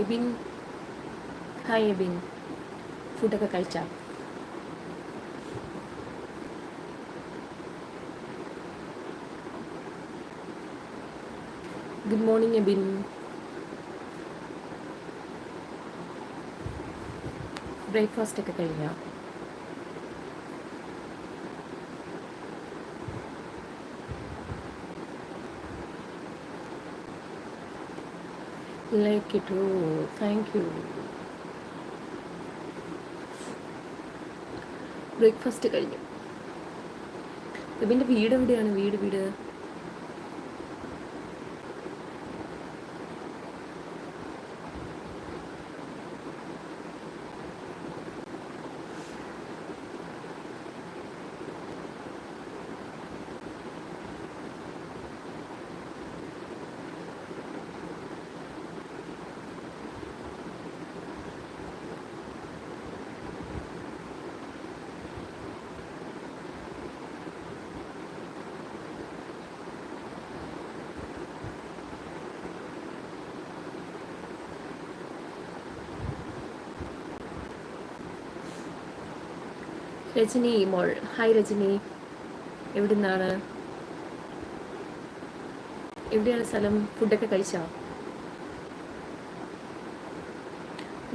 Ebin hi Ebin ഫുഡൊക്കെ കഴിച്ചാ? Good morning Ebin breakfast ഒക്കെ കഴിഞ്ഞോ ലൈക്ക് ഇട്ടു താങ്ക് യു ബ്രേക്ക്ഫാസ്റ്റ് കഴിഞ്ഞു. എബിന്റെ വീട് എവിടെയാണ്? വീട് വീട്? രജനി മോൾ. ഹായ് രജനി. എവിടുന്നാണ്? എവിടെയാണ് സ്ഥലം? ഫുഡൊക്കെ കഴിച്ചോ?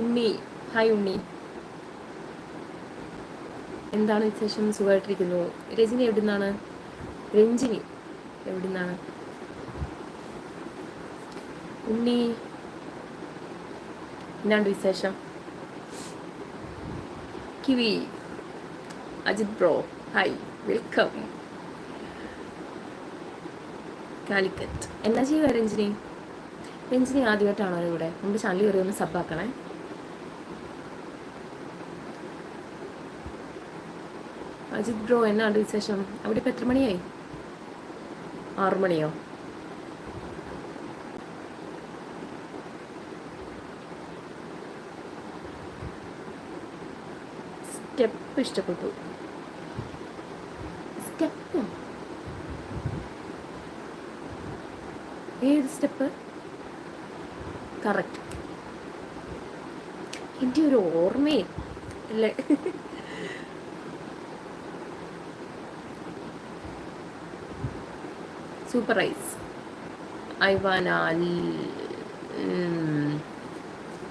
ഉണ്ണി. ഹായ് ഉണ്ണി. എന്താണ് വിശേഷം? സുഖമായിട്ടിരിക്കുന്നു. രജനി എവിടുന്നാണ്? രഞ്ജിനി എവിടുന്നാണ്? ഉണ്ണി. എന്നാണ്ട് വിശേഷം? Kiwi. Ajith bro hi welcome Calicut. എന്നാ ചെയ്യുക രഞ്ജിനി? രഞ്ജിനി ആദ്യമായിട്ടാണോ ഇവിടെ? നമ്മുടെ ചാനൽ കയറി ഒന്ന് സബ്ബാക്കണേ അജിത് ബ്രോ എന്നാണ് വിശേഷം? അവിടെ ഇപ്പം എത്ര മണിയായി? ആറു മണിയോ സ്റ്റെപ്പ് ഇഷ്ടപ്പെട്ടു. സ്റ്റെപ്പ്? ഏത് സ്റ്റെപ്പ്? കറക്റ്റ്. എന്റെ ഒരു ഓർമ്മയെ അല്ലേ? Surprise I van all.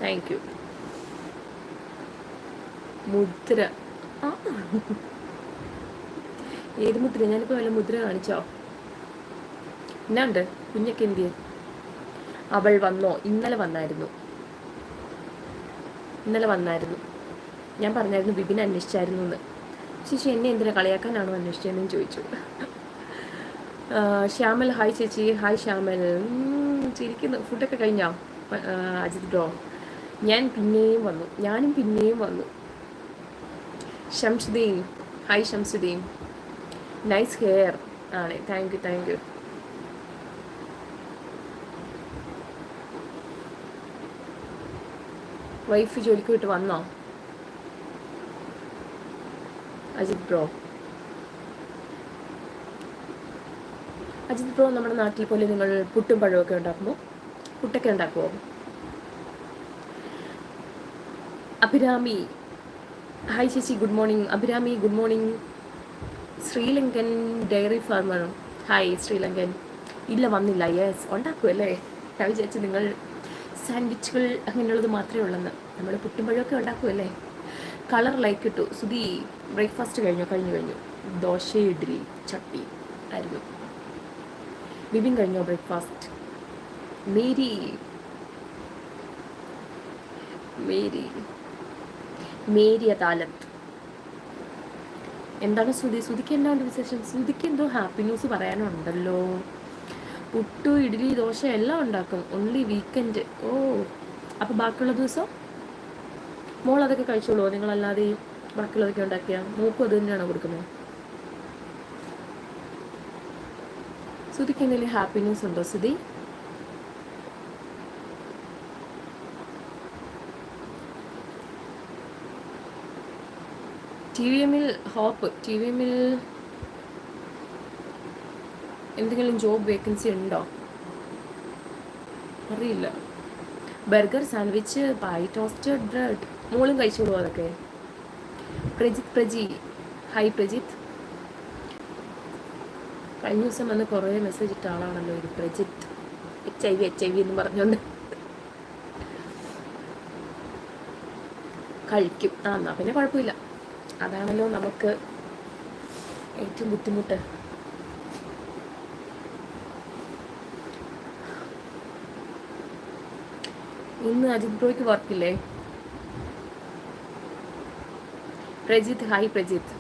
Thank you. മുദ്ര. ഏത് മുദ്ര? ഞാനിപ്പോൾ വല്ല മുദ്ര കാണിച്ചോ? എന്നാണ്ട്? കുഞ്ഞൊക്കെ എന്ത് അവൾ വന്നോ? ഇന്നലെ വന്നായിരുന്നു. ഇന്നലെ വന്നായിരുന്നു. ഞാൻ പറഞ്ഞായിരുന്നു ബിബിനെ അന്വേഷിച്ചായിരുന്നു എന്ന്. ചേച്ചി എന്നെ എന്തിനാ കളിയാക്കാനാണോ അന്വേഷിച്ചതെന്ന് ചോദിച്ചു. ശ്യാമൽ ഹായ് ചേച്ചി. ഹായ് ശ്യാമൽ. ചിരിക്കുന്നു. ഫുഡൊക്കെ കഴിഞ്ഞോ? അജിത് ബ്രോ. ഞാൻ പിന്നെയും വന്നു. ഞാനും പിന്നെയും വന്നു. Shamsuddin hi Shamsuddin nice hair ആണ് thank you thank you wife ജോലിക്ക് വിട്ട് വന്നോ? അജിത് ബ്രോ. അജിത് ബ്രോ നമ്മുടെ നാട്ടിൽ പോലെ നിങ്ങൾ പുട്ടും പഴമൊക്കെ ഉണ്ടാക്കുമോ? പുട്ടൊക്കെ ഉണ്ടാക്കുമോ? അഭിരാമി ഹായ് ചേച്ചി good morning Abhirami good morning Sri Lankan dairy farmer hi Sri Lankan. ഇല്ല വന്നില്ല. യെസ് ഉണ്ടാക്കുമല്ലേ ഞാൻ വിചാരിച്ചു നിങ്ങൾ സാൻഡ്വിച്ചുകൾ അങ്ങനെയുള്ളത് മാത്രമേ ഉള്ളെന്ന്. നമ്മൾ പുട്ടുമ്പഴൊക്കെ ഉണ്ടാക്കുമല്ലേ കളർ ലൈക്ക് ഇട്ടു സുധി ബ്രേക്ക്ഫാസ്റ്റ് കഴിഞ്ഞു? കഴിഞ്ഞു കഴിഞ്ഞു. ദോശ ഇഡ്ഡലി ചട്ടി ആയിരുന്നു. ബിബിൻ കഴിഞ്ഞോ ബ്രേക്ക്ഫാസ്റ്റ് മേരി. മേരി. മേരിയ താലത്ത് എന്താണ് ശ്രുതി? ശ്രുതിക്ക് ഉണ്ട് വിശേഷം? ശ്രുതിക്ക് എന്തോ ഹാപ്പി ന്യൂസ് പറയാനുണ്ടല്ലോ. പുട്ടു ഇഡ്ഡലി ദോശ എല്ലാം ഉണ്ടാക്കും. ഓൺലി വീക്കെൻഡ് ഓ അപ്പോൾ ബാക്കിയുള്ള ദിവസം? മോൾ അതൊക്കെ കഴിച്ചോളൂ നിങ്ങളല്ലാതെ ബാക്കിയുള്ളതൊക്കെ ഉണ്ടാക്കിയ? മൂക്കും അത് തന്നെയാണോ കൊടുക്കുന്നത്? ശ്രുതിക്ക് എന്തെങ്കിലും ഹാപ്പി ന്യൂസ് ഉണ്ടോ ശ്രുതി? ടി വി എമ്മിൽ ഹോപ്പ് ടി വി എമ്മിൽ എന്തെങ്കിലും ജോബ് വേക്കൻസി ഉണ്ടോ? അറിയില്ല. Burger sandwich by toasted bread മോളും കഴിച്ചോളൂ അതൊക്കെ. പ്രജിത് പ്രജി. ഹായ് പ്രജിത്ത്. കഴിഞ്ഞ ദിവസം വന്ന് കുറേ മെസ്സേജ് ഇട്ട ആളാണല്ലോ ഒരു Prajith. H I V H I V എന്ന് പറഞ്ഞുകൊണ്ട് കഴിക്കും. ആ എന്നാ പിന്നെ കുഴപ്പമില്ല. അതാണല്ലോ നമുക്ക് ഏറ്റവും ബുദ്ധിമുട്ട്. ഇന്ന് അജിത് ബ്രോയ്ക്ക് വർക്കില്ലേ പ്രജിത് ഹായ് പ്രജിത്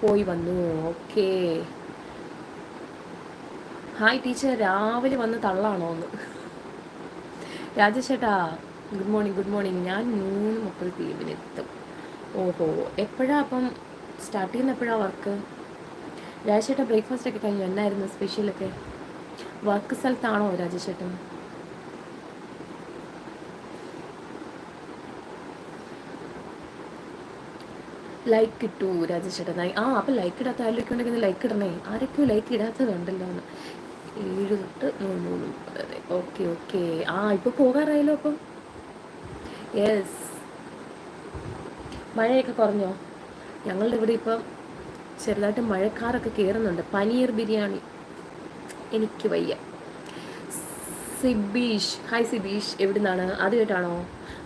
പോയി വന്നു ഓക്കേ ഹായ് ടീച്ചർ രാവിലെ വന്ന് തള്ളാണോ എന്ന്. രാജേഷേട്ടാ ഗുഡ് മോർണിംഗ് ഗുഡ് മോർണിംഗ് ഞാൻ മൂന്ന് മുപ്പത് പി എമ്മിന് എത്തും. ഓഹോ എപ്പോഴാ അപ്പം സ്റ്റാർട്ട് ചെയ്യുന്ന? എപ്പോഴാ വർക്ക് രാജേഷേട്ടാ ബ്രേക്ക്ഫാസ്റ്റ് ഒക്കെ കഴിഞ്ഞു. എന്നായിരുന്നു സ്പെഷ്യലൊക്കെ വർക്ക് സ്ഥലത്താണോ രാജേഷേട്ടൻ? ലൈക്ക് ഇട്ടു രാജേഷേട്ടൻ ആ അപ്പം ലൈക്ക് ഇടാത്ത ആരൊക്കെ ഉണ്ടെങ്കിൽ ലൈക്ക് ഇടണേ. ആരൊക്കെയോ ലൈക്ക് ഇടാത്തതുണ്ടല്ലോ എന്ന് ഏഴ് തൊട്ട് മൂന്ന് മൂന്ന് അതെ. ഓക്കെ ഓക്കെ ആ ഇപ്പോൾ പോകാറായല്ലോ അപ്പം. യെസ് മഴയൊക്കെ കുറഞ്ഞോ? ഞങ്ങളുടെ ഇവിടെ ഇപ്പം ചെറുതായിട്ട് മഴക്കാറൊക്കെ കയറുന്നുണ്ട് പനീർ ബിരിയാണി. എനിക്ക് വയ്യ. സിബീഷ്. ഹായ് സിബീഷ്. എവിടുന്നാണ്? ആദ്യമായിട്ടാണോ?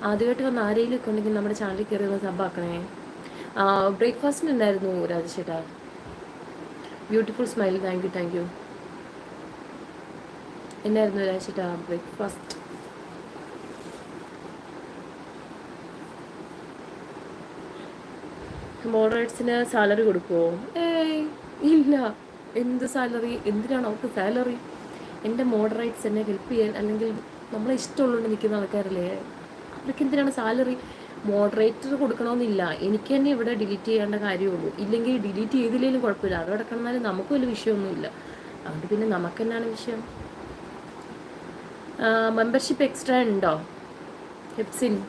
ആദ്യമായിട്ട് വന്ന് ആരെങ്കിലും ഒക്കെ ഉണ്ടെങ്കിൽ നമ്മുടെ ചാനലിൽ കയറി ഒന്ന് സബ്ബാക്കണേ ബ്രേക്ക്ഫാസ്റ്റിന് ഉണ്ടായിരുന്നു രാജേഷേട്ടാ? Beautiful smile thank you thank you എന്നായിരുന്നു രാജേട്ടാ ബ്രേക്ക്ഫാസ്റ്റ് മോഡറേറ്റ്സിന് സാലറി കൊടുക്കുമോ ഏയ് ഇല്ല. എന്ത് സാലറി എന്തിനാണ് അവർക്ക് സാലറി എന്റെ മോഡറേറ്റ്സ് എന്നെ ഹെൽപ്പ് ചെയ്യാൻ അല്ലെങ്കിൽ നമ്മളെ ഇഷ്ടമുള്ളതുകൊണ്ട് നിൽക്കുന്ന ആൾക്കാരല്ലേ? അവർക്ക് എന്തിനാണ് സാലറി മോഡറേറ്റർ കൊടുക്കണമെന്നില്ല എനിക്ക് തന്നെ ഇവിടെ ഡിലീറ്റ് ചെയ്യേണ്ട കാര്യമുള്ളൂ. ഇല്ലെങ്കിൽ ഡിലീറ്റ് ചെയ്തില്ലെങ്കിലും കുഴപ്പമില്ല. അവിടെ കിടക്കണമെന്നാലും നമുക്ക് വലിയ വിഷയമൊന്നുമില്ല. അതുകൊണ്ട് പിന്നെ നമുക്ക് വിഷയം. മെമ്പർഷിപ്പ് എക്സ്ട്രാ ഉണ്ടോ? ഹെപ്സിൻ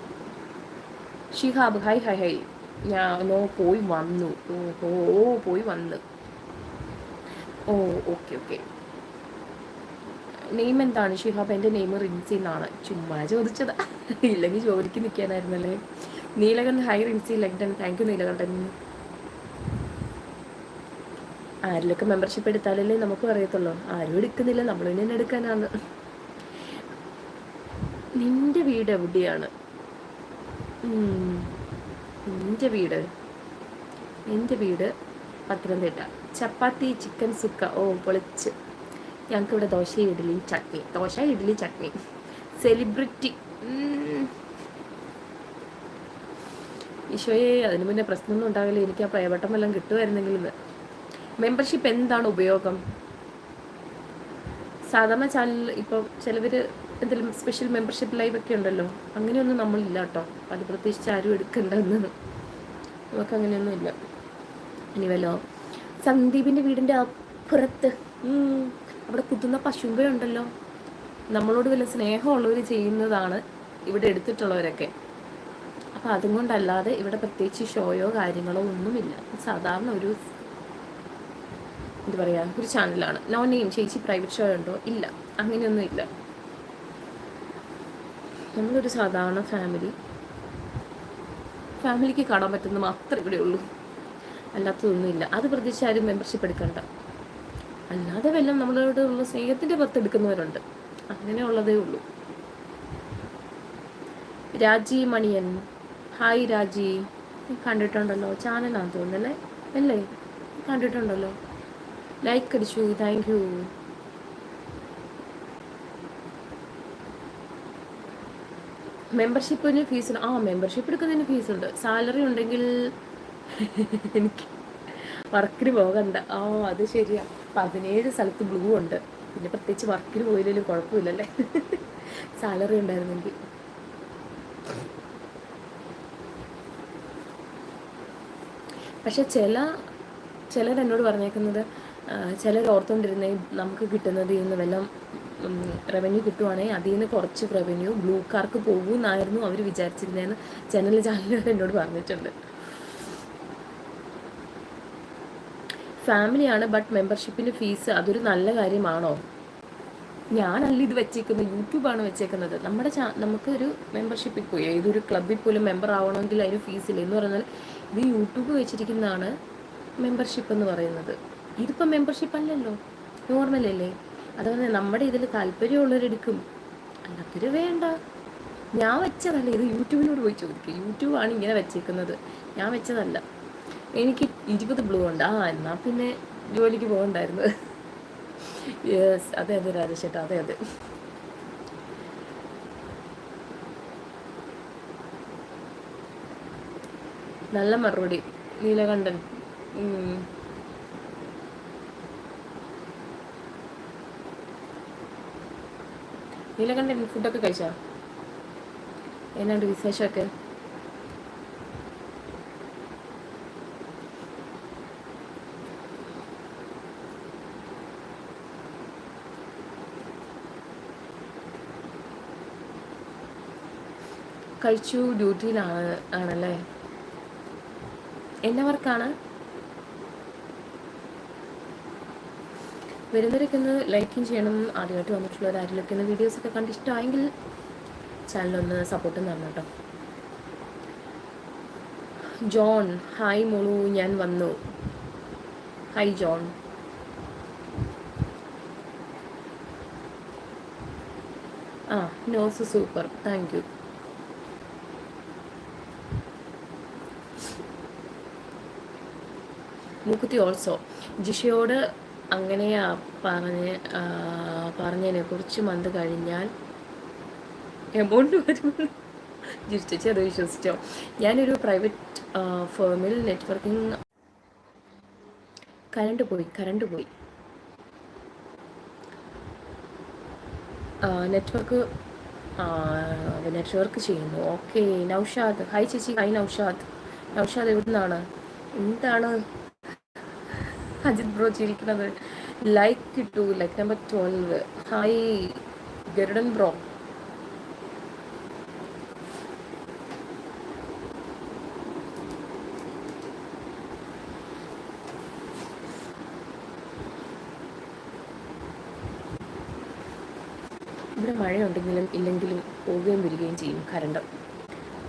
ഷിഹാബ് ഹായ് ഹായ് ഹായ് ഞാനോ പോയി വന്നു. ഓ ഓ പോയി വന്ന്. ഓ ഓക്കെ ഓക്കെ. നെയിം എന്താണ്? ഷിഹാബ് എന്റെ നെയിം റിൻസി എന്നാണ്. ചുമ്മാ ചോദിച്ചതാ. ഇല്ലെങ്കിൽ ജോലിക്ക് നിൽക്കാനായിരുന്നല്ലേ? Neelakandan hi Rinsi London thank you Neelakandan. ആരിലൊക്കെ membership എടുത്താലല്ലേ നമുക്ക് അറിയത്തുള്ളൂ ആരും എടുക്കുന്നില്ല. നമ്മൾ തന്നെ എടുക്കാനാണ്. നിന്റെ വീട് എവിടെയാണ്? നിന്റെ വീട്? എന്റെ വീട് പത്തനംതിട്ട. ചപ്പാത്തി ചിക്കൻ സുക്ക. ഓ പൊളിച്ച്. ഞങ്ങൾക്ക് ഇവിടെ ദോശ ഇഡ്ഡലി ചട്നി. ദോശ ഇഡ്ഡലി ചട്നി. സെലിബ്രിറ്റി. ഈശോയെ അതിനു മുന്നേ പ്രശ്നമൊന്നും ഉണ്ടാവില്ല. എനിക്ക് ആ പ്രയവട്ടം എല്ലാം കിട്ടുമായിരുന്നെങ്കിൽ മെമ്പർഷിപ്പ് എന്താണ് ഉപയോഗം? സാധാരണ ചാനൽ ഇപ്പോൾ ചിലവർ എന്തെങ്കിലും സ്പെഷ്യൽ മെമ്പർഷിപ്പ് ലൈവ് ഒക്കെ ഉണ്ടല്ലോ. അങ്ങനെയൊന്നും നമ്മളില്ല കേട്ടോ. അത് പ്രത്യേകിച്ച് ആരും എടുക്കണ്ടെന്ന്. നമുക്ക് അങ്ങനെയൊന്നും ഇല്ല. ഇനി വല്ലോ സന്ദീപിന്റെ വീടിന്റെ അപ്പുറത്ത്. അവിടെ കുത്തുന്ന പശുമ്പയുണ്ടല്ലോ. നമ്മളോട് വലിയ സ്നേഹമുള്ളവർ ചെയ്യുന്നതാണ് ഇവിടെ എടുത്തിട്ടുള്ളവരൊക്കെ. അപ്പോൾ അതും കൊണ്ടല്ലാതെ ഇവിടെ പ്രത്യേകിച്ച് ഷോയോ കാര്യങ്ങളോ ഒന്നുമില്ല. സാധാരണ ഒരു എന്താ പറയുക ഒരു ചാനലാണ് നോ നെയിം ചേച്ചി പ്രൈവറ്റ് ഷോ ഉണ്ടോ? ഇല്ല. അങ്ങനെയൊന്നും ഇല്ല. നമ്മളൊരു സാധാരണ ഫാമിലി ഫാമിലിക്ക് കാണാൻ പറ്റുന്ന മാത്രമേ ഇവിടെ ഉള്ളൂ അല്ലാത്തതൊന്നുമില്ല. അത് പ്രതീക്ഷ ആരും മെമ്പർഷിപ്പ് എടുക്കണ്ട. അല്ലാതെ വല്ലതും നമ്മളോട് ഉള്ള സ്നേഹത്തിന്റെ പുറത്ത് എടുക്കുന്നവരുണ്ട്. അങ്ങനെയുള്ളതേ ഉള്ളൂ. രാജി മണിയൻ. ഹായ് രാജി. കണ്ടിട്ടുണ്ടല്ലോ? ചാനലാന്ന് തോന്നുന്നല്ലേ അല്ലേ? കണ്ടിട്ടുണ്ടല്ലോ. ലൈക്ക് അടിച്ചു. താങ്ക് യു മെമ്പർഷിപ്പിന് ഫീസ് ആ മെമ്പർഷിപ്പ് എടുക്കുന്നതിന് ഫീസുണ്ട്. സാലറി ഉണ്ടെങ്കിൽ എനിക്ക് വർക്കിന് പോകണ്ട. ആ അത് ശരിയാ. പതിനേഴ് സ്ഥലത്ത് ബ്ലൂ ഉണ്ട്. പിന്നെ പ്രത്യേകിച്ച് വർക്കിന് പോയില്ലെങ്കിലും കുഴപ്പമില്ലല്ലേ? സാലറി ഉണ്ടായിരുന്നെങ്കിൽ. പക്ഷെ ചില ചിലരെന്നോട് പറഞ്ഞേക്കുന്നത് ചിലർ ഓർത്തുകൊണ്ടിരുന്നേ നമുക്ക് കിട്ടുന്നത് ഇന്ന് വല്ലതും റവന്യൂ കിട്ടുവാണെങ്കിൽ അതിൽ നിന്ന് കുറച്ച് റവന്യൂ ബ്ലൂക്കാർക്ക് പോകുമെന്നായിരുന്നു അവർ വിചാരിച്ചിരുന്നതെന്ന് ജനറൽ ചാനലുകാർ എന്നോട് പറഞ്ഞിട്ടുണ്ട്. ഫാമിലിയാണ് ബട്ട് മെമ്പർഷിപ്പിന്റെ ഫീസ് അതൊരു നല്ല കാര്യമാണോ? ഞാനല്ല ഇത് വെച്ചേക്കുന്നത് യൂട്യൂബാണ് വെച്ചേക്കുന്നത്. നമ്മുടെ ചാ നമുക്കൊരു മെമ്പർഷിപ്പിൽ പോയി ഏതൊരു ക്ലബിൽ പോലും മെമ്പർ ആവണമെങ്കിൽ അതിന് ഫീസില്ല എന്ന് പറഞ്ഞാൽ ഇത് യൂട്യൂബ് വെച്ചിരിക്കുന്നതാണ് മെമ്പർഷിപ്പ് എന്ന് പറയുന്നത്. ഇതിപ്പോൾ മെമ്പർഷിപ്പ് അല്ലല്ലോ നോർമൽ അല്ലേ? അതുപോലെ നമ്മുടെ ഇതിൽ താല്പര്യമുള്ളവരെടുക്കും അല്ലാത്തവർ വേണ്ട. ഞാൻ വെച്ചതല്ല ഇത് യൂട്യൂബിനോട് പോയി ചോദിക്കുക യൂട്യൂബാണ് ഇങ്ങനെ വെച്ചേക്കുന്നത്. ഞാൻ വെച്ചതല്ല. എനിക്ക് ഇരുപത് ബ്ലൂ ഉണ്ട്. ആ എന്നാൽ പിന്നെ ജോലിക്ക് പോകണ്ടായിരുന്നു. യെസ് അതെ അതെ രാജേഷേട്ടാ അതെ അതെ. നല്ല മറുപടി. നീലകണ്ഠൻ. നീലകണ്ഠൻ ഫുഡൊക്കെ കഴിച്ചാ? എന്നാണ്ട് വിശേഷമൊക്കെ? കഴിച്ചു ഡ്യൂട്ടിയിലാണ് ആണല്ലേ? എന്നെ വർക്കാണ് വരുന്നവരൊക്കെ ഒന്ന് ലൈക്കും ചെയ്യണം ആദ്യമായിട്ട് വന്നിട്ടുള്ളവർ ആരിലൊക്കെ ഒന്ന് വീഡിയോസൊക്കെ കണ്ട് ഇഷ്ടമായെങ്കിൽ ചാനലൊന്ന് സപ്പോർട്ട് തരണം കേട്ടോ ജോൺ ഹായ് മോളു ഞാൻ വന്നു. Hi John. ആ നോസ് സൂപ്പർ താങ്ക് യു മൂക്കുത്തി ഓൾസോ ജിഷയോട് അങ്ങനെയാ പറഞ്ഞ് പറഞ്ഞതിനെ കുറച്ച് മന്ത് കഴിഞ്ഞാൽ എമൗണ്ട് വരുമെന്ന് ചേച്ചി അത് വിശ്വസിച്ചോ? ഞാനൊരു പ്രൈവറ്റ് ഫേമിൽ നെറ്റ്വർക്കിംഗ് കരണ്ട് പോയി കരണ്ട് പോയി. നെറ്റ്വർക്ക് നെറ്റ്വർക്ക് ചെയ്യുന്നു. ഓക്കെ നൗഷാദ്. ഹൈ ചേച്ചി. ഹൈ നൗഷാദ്. നൗഷാദ് എവിടെ നിന്നാണ് എന്താണ്? അജിത് ബ്രോ ചിരിക്കുന്നത് ലൈക്ക് കിട്ടു like number twelve hi Garudan bro ഇവിടെ മഴയുണ്ടെങ്കിലും ഇല്ലെങ്കിലും പോവുകയും വരികയും ചെയ്യും. കരണ്ട്.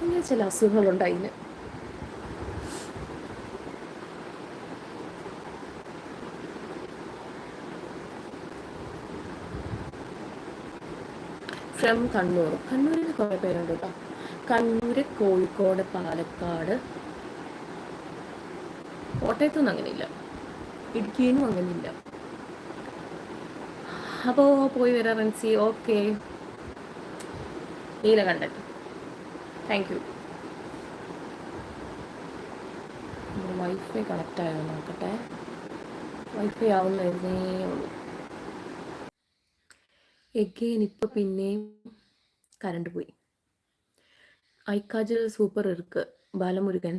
അങ്ങനെ ചില അസുഖങ്ങളുണ്ട് അതിന്. ഫ്രം കണ്ണൂർ. കണ്ണൂരിൽ കുറേ പേരുണ്ട് കേട്ടോ കണ്ണൂർ കോഴിക്കോട് പാലക്കാട്. കോട്ടയത്തൊന്നും അങ്ങനെയില്ല. ഇടുക്കിയിലും അങ്ങനെയില്ല. അപ്പോൾ പോയി വരാം റൻസി. ഓക്കെ. നീല കണ്ടു താങ്ക് യു. വൈഫൈ കണക്റ്റ് ആയോ നോക്കട്ടെ. വൈഫൈ ആവുന്നതേ ഉള്ളൂ. എഗെയിൻ ഇപ്പോൾ പിന്നെയും കരണ്ട് പോയി. ഐക്കാജൽ സൂപ്പർ ഇറുക്ക് ബാലമുരുകൻ.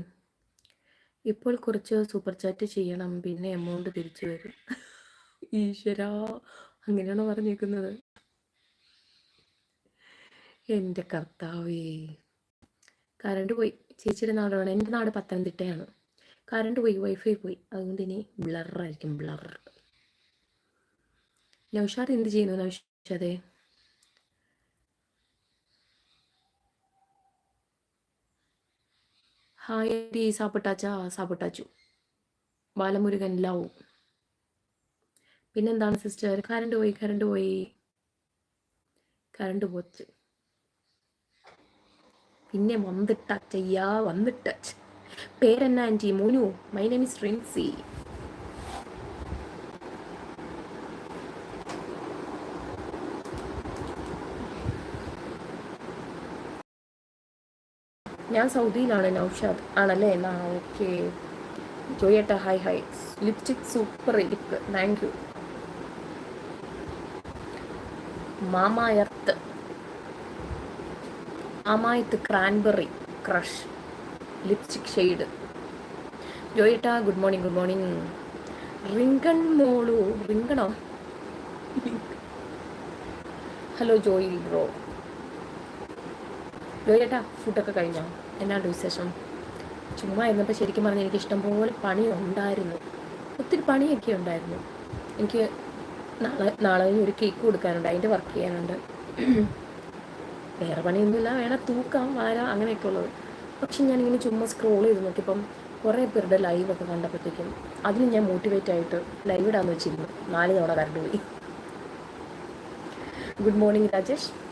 ഇപ്പോൾ കുറച്ച് സൂപ്പർ ചാറ്റ് ചെയ്യണം പിന്നെ എമൗണ്ട് തിരിച്ചു വരും. ഈശ്വര അങ്ങനെയാണോ പറഞ്ഞേക്കുന്നത്? എന്റെ കർത്താവേ. കരണ്ട് പോയി. ചേച്ചിയുടെ നാടാണ് എന്റെ നാട് പത്തനംതിട്ടയാണ്. കരണ്ട് പോയി വൈഫൈ പോയി. അതുകൊണ്ട് ഇനി ബ്ലറായിരിക്കും ബ്ലർ നൗഷാർ എന്ത് ചെയ്യുന്നു? നൗഷാദ് ഹായ് ആന്റി സാപ്പിട്ടാച്ചാ സാപ്പിട്ടാച്ചു ബാലമുരുകൻ ലവ് പിന്നെന്താണ് സിസ്റ്റർ കറണ്ട് പോയി കറണ്ട് പോയി കറണ്ട് പോച്ച് പിന്നെ വന്നിട്ട ചെയ്യാ വന്നിട്ട പേരെന്നാ ആന്റി മോനു മൈ നെയിം ഇസ് റിൻസി ഞാൻ സൗദിയിലാണ് നൗഷാദ്. ആണല്ലേ? എന്നാ ഓക്കെ. ജോയേട്ട ഹായ് ഹായ് ലിപ്സ്റ്റിക് സൂപ്പർ ഇരിപ്പ് thank you. മാമായർത്ത്. മാമായത്ത് cranberry crush. Lipstick shade. ജോയേട്ട good morning good morning. റിങ്കൺ മോളു. റിങ്കണോ? Hello Joy bro. ജോയേട്ടാ ഫുഡൊക്കെ കഴിഞ്ഞോ? എന്നാണ്ട് വിശേഷം? ചുമ്മാ ഇരുന്നപ്പോൾ ശരിക്കും പറഞ്ഞാൽ എനിക്ക് ഇഷ്ടംപോലെ പണി ഉണ്ടായിരുന്നു. ഒത്തിരി പണിയൊക്കെ ഉണ്ടായിരുന്നു. എനിക്ക് നാളെ നാളെ ഒരു കേക്ക് കൊടുക്കാനുണ്ട്. അതിന്റെ വർക്ക് ചെയ്യാനുണ്ട്. വേറെ പണിയൊന്നുമില്ല. വേണം തൂക്കാം വാരാം അങ്ങനെയൊക്കെ ഉള്ളത്. പക്ഷെ ഞാനിങ്ങനെ ചുമ്മാ സ്ക്രോൾ ചെയ്ത് നോക്കിയപ്പം കുറേ പേരുടെ ലൈവൊക്കെ കണ്ടപ്പോഴത്തേക്കും അതിന് ഞാൻ മോട്ടിവേറ്റ് ആയിട്ട് ലൈവ് ഇടാന്ന് വെച്ചിരുന്നു. നാല് തവണ കറണ്ട് പോയി. Good morning Rajesh.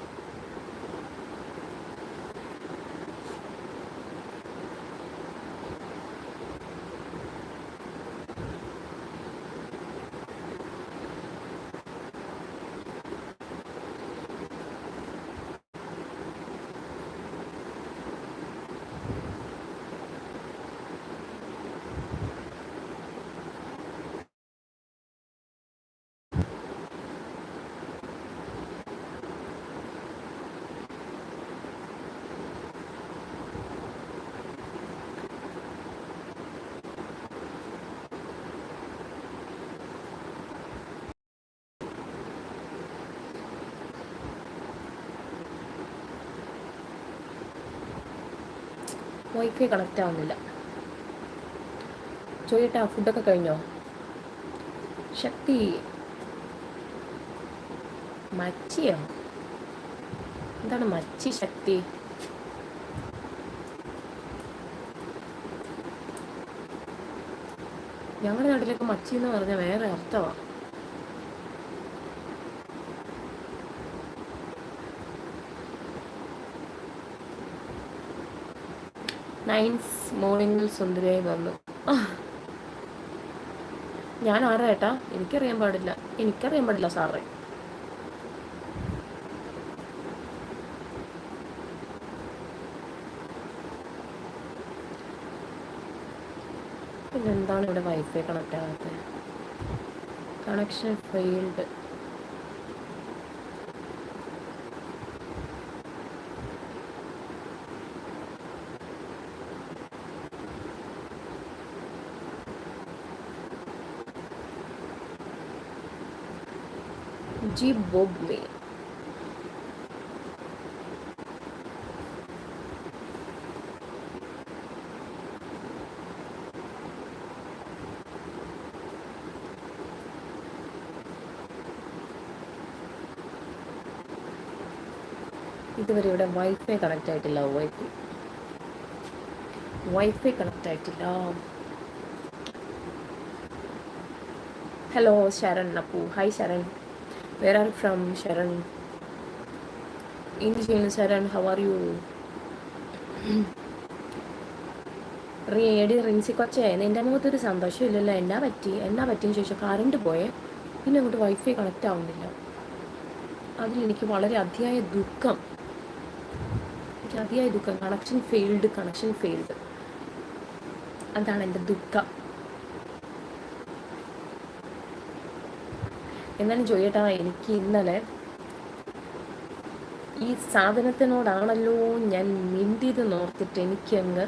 Wifi connect ആവുന്നില്ല. ചോദിട്ടാ ഫുഡൊക്കെ കഴിഞ്ഞോ? ശക്തി. മച്ചിയോ? എന്താണ് മച്ചി ശക്തി? ഞങ്ങളുടെ നാട്ടിലൊക്കെ മച്ചി എന്ന് പറഞ്ഞാൽ വേറെ അർത്ഥമാണ് നയൻസ് മോർണിംഗിൽ സുന്ദരിയായി വന്നു. ഞാൻ ആരാ ഏട്ടാ? എനിക്കറിയാൻ പാടില്ല. എനിക്കറിയാൻ പാടില്ല സാറേ. പിന്നെന്താണ് ഇവിടെ വൈഫൈ കണക്റ്റ് ആകാത്തത് കണക്ഷൻ ഫെയിൽഡ് ജി में ഇതുവരെ ഇവിടെ വൈഫൈ കണക്ട് ആയിട്ടില്ല വൈഫൈ വൈഫൈ കണക്ട് ആയിട്ടില്ല. Hello Sharan Appu hi Sharan where are from from, Sharon? Indian Sharon, how are you ready Rincy കൊച്ചേ എന്റെ മുഖത്തൊരു സന്തോഷമില്ലല്ലോ. എന്നാ പറ്റി? എന്നാ പറ്റിയെന്ന് ചോദിച്ചാൽ കറണ്ട് പോയേ. പിന്നെ അങ്ങോട്ട് വൈഫൈ കണക്റ്റ് ആവുന്നില്ല. അതിലെനിക്ക് വളരെ അതിയായ ദുഃഖം. എനിക്ക് അതിയായ ദുഃഖം. കണക്ഷൻ ഫെയിൽഡ് കണക്ഷൻ ഫെയിൽഡ് അതാണ് എന്റെ ദുഃഖം. എന്നാലും ചോദിയേട്ടാ എനിക്ക് ഇന്നലെ ഈ സാധനത്തിനോടാണല്ലോ ഞാൻ മിണ്ടിയത് നോർത്തിട്ട് എനിക്കങ്ങ്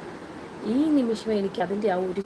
ഈ നിമിഷം എനിക്ക് അതിന്റെ ആ ഒരു